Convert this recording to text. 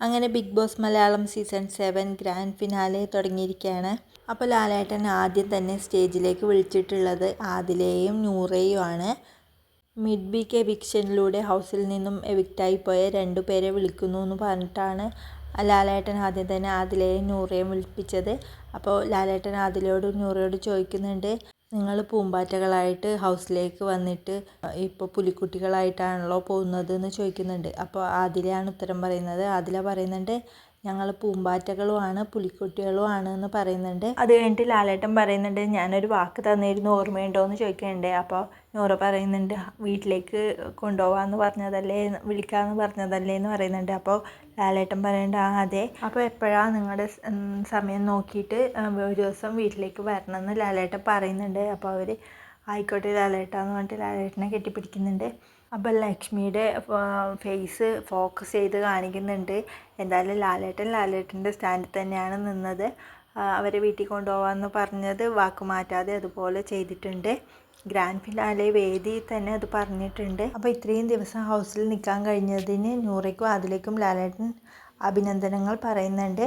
അങ്ങനെ big boss Malayalam season seven grand finale തുടങ്ങിയിരിക്കുകയാണ്. അപ്പോൾ ലാലേട്ടൻ ആദ്യം തന്നെ സ്റ്റേജിലേക്ക് വിളിച്ചിട്ടുള്ളത് ആദിലേയും നൂറയും ആണ്. മിഡ് വീക്ക് എവിക്ഷനിലൂടെ ഹൗസിൽ നിന്നും എവിക്റ്റായി പോയ രണ്ടു പേരെ വിളിക്കുന്നു എന്ന് പറഞ്ഞിട്ടാണ് ലാലേട്ടൻ ആദ്യം തന്നെ ആദിലേയും നൂറേയും വിളിപ്പിച്ചത്. അപ്പോൾ ലാലേട്ടൻ ആദിലയോടും നൂറയോടും ചോദിക്കുന്നുണ്ട് നിങ്ങൾ പൂമ്പാറ്റകളായിട്ട് ഹൗസിലേക്ക് വന്നിട്ട് ഇപ്പോൾ പുലിക്കുട്ടികളായിട്ടാണല്ലോ പോകുന്നത് എന്ന് ചോദിക്കുന്നുണ്ട്. അപ്പോൾ ആദിലയാണ് ഉത്തരം പറയുന്നത്. ആദില പറയുന്നുണ്ട് ഞങ്ങൾ പൂമ്പാറ്റകളുമാണ് പുലിക്കുട്ടികളുമാണ് എന്ന് പറയുന്നുണ്ട്. അത് കഴിഞ്ഞിട്ട് ലാലേട്ടൻ പറയുന്നുണ്ട് ഞാനൊരു വാക്ക് തന്നിരുന്നു ഓർമ്മയുണ്ടോ? എന്ന് ചോദിക്കുന്നുണ്ട്. അപ്പോൾ നൂറ പറയുന്നുണ്ട് വീട്ടിലേക്ക് കൊണ്ടുപോകാമെന്ന് പറഞ്ഞതല്ലേ വിളിക്കാമെന്ന് പറഞ്ഞതല്ലേ എന്ന് പറയുന്നുണ്ട്. അപ്പോൾ ലാലേട്ടൻ പറയുന്നുണ്ട് ആ അതെ. അപ്പോൾ എപ്പോഴാണ് നിങ്ങളുടെ സമയം നോക്കിയിട്ട് ഒരു ദിവസം വീട്ടിലേക്ക് വരണമെന്ന് ലാലേട്ടൻ പറയുന്നുണ്ട്. അപ്പോൾ അവർ ആയിക്കോട്ടെ ലാലേട്ടാന്ന് പറഞ്ഞിട്ട് ലാലേട്ടനെ കെട്ടിപ്പിടിക്കുന്നുണ്ട്. അപ്പം ലക്ഷ്മിയുടെ ഫേസ് ഫോക്കസ് ചെയ്ത് കാണിക്കുന്നുണ്ട്. എന്തായാലും ലാലേട്ടൻ ലാലേട്ടന്റെ സ്റ്റാൻഡിൽ തന്നെയാണ് നിന്നത്. അവരെ വീട്ടിൽ കൊണ്ടുപോകാമെന്ന് പറഞ്ഞത് വാക്ക് മാറ്റാതെ അതുപോലെ ചെയ്തിട്ടുണ്ട്. ഗ്രാൻഡ് ഫിനാലെ വേദി തന്നെ അത് പറഞ്ഞിട്ടുണ്ട്. അപ്പോൾ ഇത്രയും ദിവസം ഹൗസിൽ നിൽക്കാൻ കഴിഞ്ഞതിന് നൂറയ്ക്കും അതിലേക്കും ലാലേട്ടൻ അഭിനന്ദനങ്ങൾ പറയുന്നുണ്ട്.